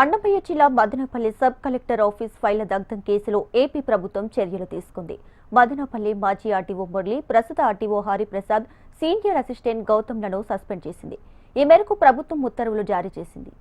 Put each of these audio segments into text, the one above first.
అన్నమయ్య జిల్లా Madanapalle sub collector office ఫైళ్ళ దగ్ధం కేసులో ఏపీ ప్రభుత్వం చర్యలు తీసుకుంది. మదనపల్లి మాజీ ఆర్టీఓ మురళి ప్రస్తుత ఆర్టీఓ హరిప్రసాద్ సీనియర్ అసిస్టెంట్ గౌతమ్లను సస్పెండ్ చేసింది. ఈ మేరకు ప్రభుత్వం ఉత్తర్వులు జారీ చేసింది.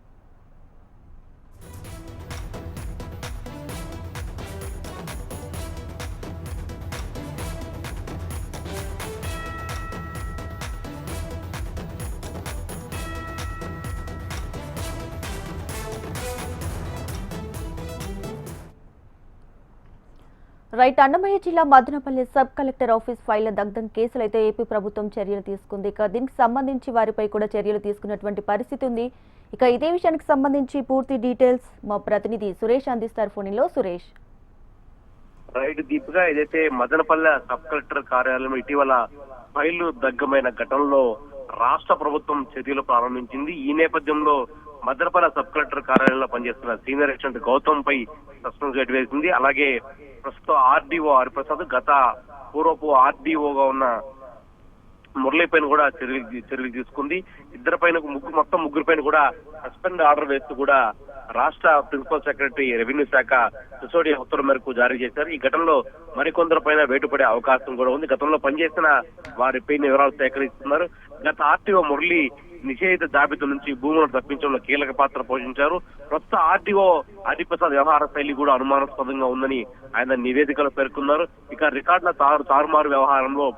రైట్ అన్నమయ్య జిల్లా మదనపల్లి సబ్ కలెక్టర్ ఆఫీస్ ఫైళ్ళ దగ్ధం కేసులు అయితే ఏపీ ప్రభుత్వం చర్యలు తీసుకుంది. ఇక దీనికి సంబంధించి వారిపై కూడా చర్యలు తీసుకున్నటువంటి పరిస్థితి ఉంది. ఇక ఇదే విషయానికి సంబంధించి పూర్తి డీటెయిల్స్ మా ప్రతినిధి సురేష్ అందిస్తారు ఫోన్లో. సురేష్. రైట్ దీపిక ఏదైతే మదనపల్లె సబ్ కలెక్టర్ కార్యాలయం ఇటీవల ఫైళ్ళు దగ్గమైన ఘటనలో రాష్ట్ర ప్రభుత్వం చర్యలు ప్రారంభించింది. ఈ నేపథ్యంలో మదనపల్లె సబ్ కలెక్టర్ కార్యాలయంలో పనిచేస్తున్న సీనియర్ అసిస్టెంట్ గౌతమ్ పై సస్పెన్స్ వేసింది. అలాగే ప్రస్తుతం ఆర్డీఓ హరిప్రసాద్ గత పూర్వపు ఆర్డీఓగా ఉన్న మురళి పైన కూడా చర్యలు చర్యలు తీసుకుంది. ఇద్దరి పైన ముగ్గురు మొత్తం ముగ్గురు పైన కూడా సస్పెండ్ ఆర్డర్ వేస్తూ కూడా రాష్ట్ర ప్రిన్సిపల్ సెక్రటరీ రెవెన్యూ శాఖ సిసోడియా ఉత్తర్వు మేరకు జారీ చేశారు. ఈ ఘటనలో మరికొందరు పైన వేటుపడే అవకాశం కూడా ఉంది. గతంలో పనిచేసిన వారి పైన వివరాలు సేకరిస్తున్నారు. గత ఆర్టీఓ మురళి నిషేధిత జాబితా నుంచి భూములను తప్పించడంలో కీలక పాత్ర పోషించారు. ప్రస్తుత ఆర్టీఓ హరిప్రసాద్ వ్యవహార శైలి కూడా అనుమానాస్పదంగా ఉందని ఆయన నివేదికలో పేర్కొన్నారు. ఇక రికార్డుల తారు తారుమారు వ్యవహారంలో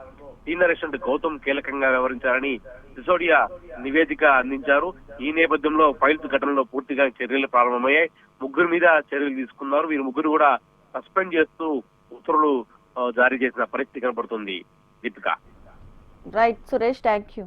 సీనియర్ అసిస్టెంట్ గౌతమ్ కీలకంగా వ్యవహరించారని సిసోడియా నివేదిక అందించారు. ఈ నేపథ్యంలో ఫైల్స్ ఘటనలో పూర్తిగా చర్యలు ప్రారంభమయ్యాయి. ముగ్గురు మీద చర్యలు తీసుకున్నారు. వీరు ముగ్గురు కూడా సస్పెండ్ చేస్తూ ఉత్తర్వులు జారీ చేసిన పరిస్థితి కనబడుతుంది Deepika. Right Suresh thank you